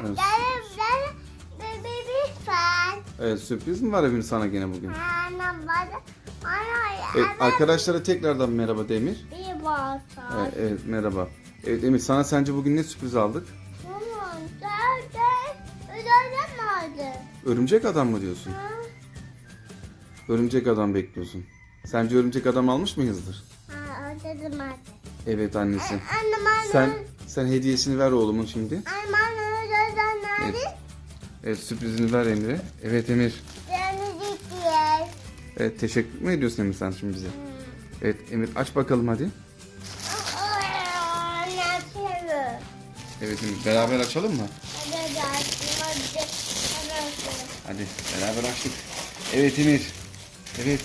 Evet. Evet sürpriz mi var Emir sana gene bugün? Evet, arkadaşlara tekrardan merhaba Demir. Evet, evet merhaba. Evet Emir sana sence bugün ne sürpriz aldık? Örümcek adam mı diyorsun? Örümcek adam bekliyorsun. Sence örümcek adam almış mıyızdır? Evet annesi. Sen sen hediyesini ver oğlumun şimdi. Annem nerede? Evet sürprizini ver Emir'e. Evet Emir. Beni gidiyor. Evet teşekkür mü ediyorsun Emir sen şimdi bize? Evet Emir aç bakalım hadi. Seviyor. Evet Emir beraber açalım mı? Hadi beraber açtık. Evet Emir. Evet.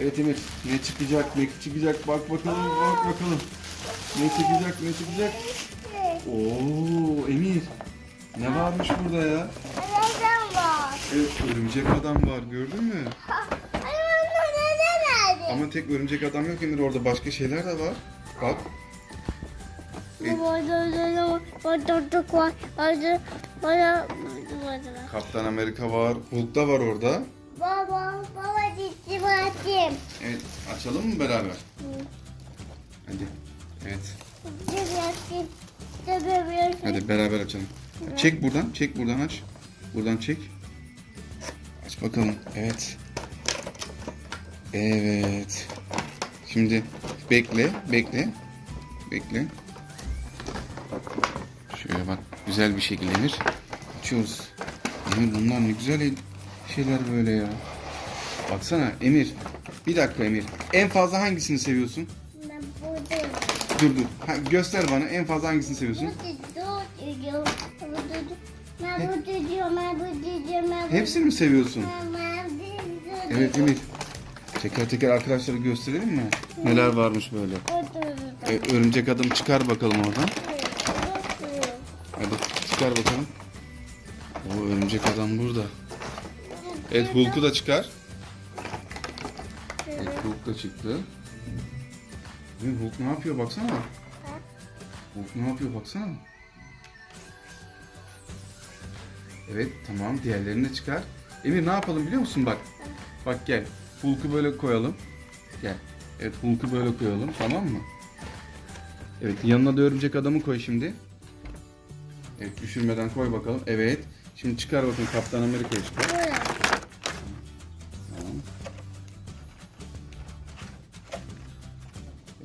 Evet Emir. Ne çıkacak ne çıkacak bak bakalım bak bakalım. Ne çıkacak ne çıkacak. Oo Emir. Ne varmış burada ya? Neden var? Evet örümcek adam var gördün mü? Ama tek örümcek adam yok Emir orada başka şeyler de var. Bak. Bana Kaptan Amerika var. Hulk da var orada. Baba, baba ciddi bakayım. Evet açalım mı beraber? Hadi. Evet. Hadi beraber açalım. Çek buradan, çek buradan aç. Buradan çek. Aç bakalım. Evet. Evet. Şimdi bekle, bekle. Bekle. Şöyle bak güzel bir şekilde Emir. Açıyoruz. Emir bunlar ne güzel şeyler böyle ya. Baksana Emir. Bir dakika Emir. En fazla hangisini seviyorsun? Ben buradayım. Dur dur. Ha, göster bana en fazla hangisini seviyorsun? Burada ben burada diyorum, ben burada Hepsini mi seviyorsun? Ben Evet Emir. Teker teker arkadaşlara gösterelim mi? Neler varmış böyle. E, örümcek adam çıkar bakalım oradan. Hadi çıkar bakalım. O örümcek adam burada. Evet Hulk'u da çıkar. Evet Hulk da çıktı. Hulk ne yapıyor baksana. Hulk ne yapıyor baksana. Evet tamam diğerlerini de çıkar. Emir ne yapalım biliyor musun bak. Bak gel. Hulk'u böyle koyalım. Gel. Evet Hulk'u böyle koyalım tamam mı? Evet yanına da örümcek adamı koy şimdi. Evet düşürmeden koy bakalım. Evet. Şimdi çıkar bakın Kaptan Amerika'yı çıkar. Tamam.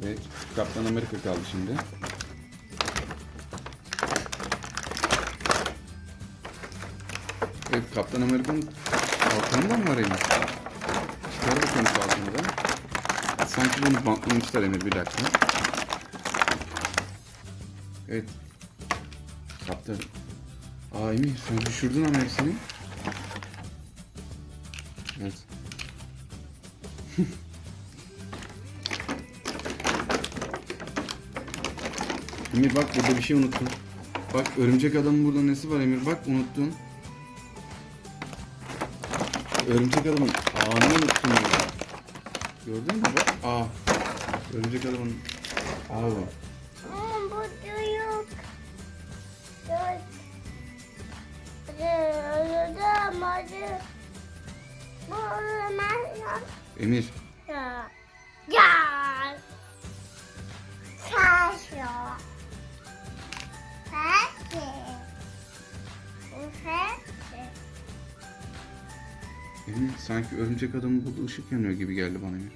Evet Kaptan Amerika kaldı şimdi. Evet Kaptan Amerika'nın kalkanı da mı var Emir? Çıkar bakalım kalkanı da. Sanki bunu bantlamışlar Emir bir dakika. Evet. Kaptan. Aa Emir sen düşürdün ama hepsini. Evet. Emir bak burada bir şey unuttun. Bak örümcek adamın burada nesi var Emir bak unuttun. Örümcek adamın ağını unuttun ya. Gördün mü bak? Aa. Örümcek adamın ağı var. Ama burada yok. Yok. Orada ama. Bu yok. Emir. Emir sanki örümcek adamın burada ışık yanıyor gibi geldi bana Emir.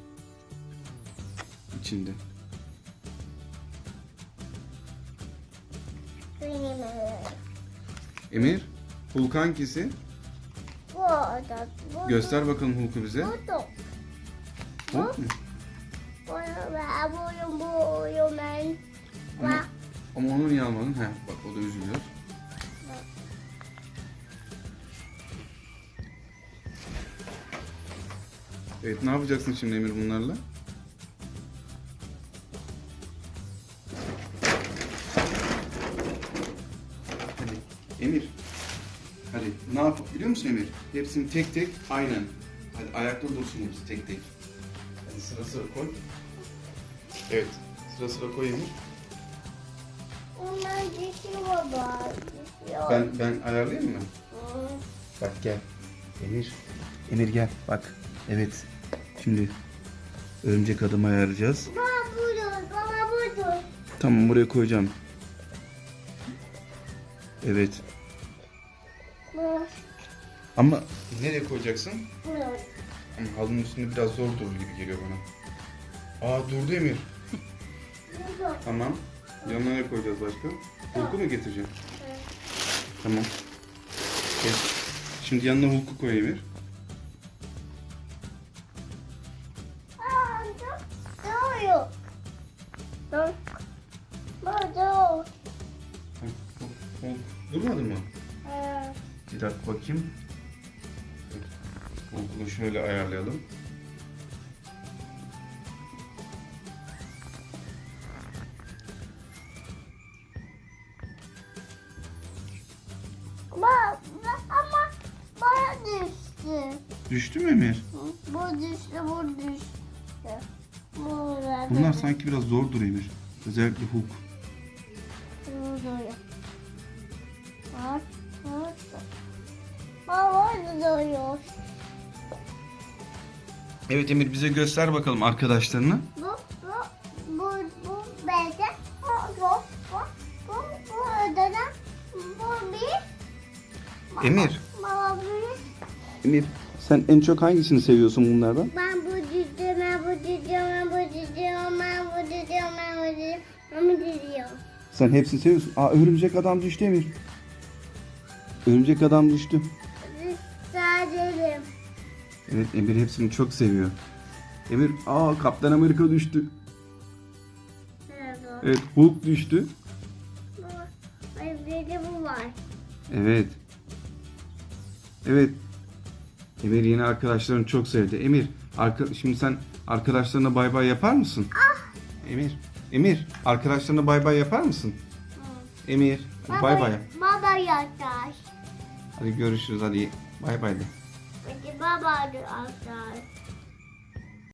İçinde. Emir. Hulk hangisi? bu orada. Bu Göster bakalım Hulk'u bize. Bu da. Hulk mu? Bu ben. Ama, ama onu niye almadın? He, bak o da üzülüyor. Evet ne yapacaksın şimdi Emir bunlarla? Hadi Emir. Hadi ne yap biliyor musun Emir? Hepsini tek tek aynen. Hadi ayakta dursun hepsi tek tek. Hadi sıra sıra koy. Evet sıra sıra koy Emir. Onlar dişi baba. Ben ben ayarlayayım mı? Hı. Bak gel. Emir. Emir gel bak. Evet. Şimdi örümcek adamı ayarlayacağız. Baba budur. Baba budur. Tamam buraya koyacağım. Evet. Bu. Ama nereye koyacaksın? Budur. Ama halının üstünde biraz zor durur gibi geliyor bana. Aa durdu Emir. Budur. Tamam. Yanına ne koyacağız başka? Hulk'u mu getireceğim? Tamam. Gel. Şimdi yanına Hulk'u koy Emir. Durmadı mı? Ee, Bir dakika bakayım. Da şöyle ayarlayalım. Bak ama bana düştü. Düştü mü Emir? Bu düştü, bu düştü. Bunlar da- sanki biraz zor duruyor Emir. Özellikle Hulk. Burada. Bak, bak. Baba duruyor. Evet Emir bize göster bakalım arkadaşlarını. Bu, bu, bu, bu bende. Bu, bu, bu, bu, bu ödeden. Bu bir. Emir. Baba bir. Emir sen en çok hangisini seviyorsun bunlardan? Ben bu düdüğüm, ben bu düdüğüm, ben bu düdüğüm, ben bu düdüğüm, ben bu düdüğüm. Ben bu düdüğüm. Sen hepsini seviyorsun. Aa örümcek adam düştü Emir. Örümcek adam düştü. Sadece. Evet Emir hepsini çok seviyor. Emir aa Kaptan Amerika düştü. Merhaba. Evet Hulk düştü. Ay bir de bu var. Evet. Evet. Emir yeni arkadaşlarını çok sevdi. Emir arka, şimdi sen arkadaşlarına bay bay yapar mısın? Emir. Emir arkadaşlarına bay bay yapar mısın? Emir bay bay. Baba yatar. Hadi görüşürüz hadi bay bay de. Hadi baba yatar.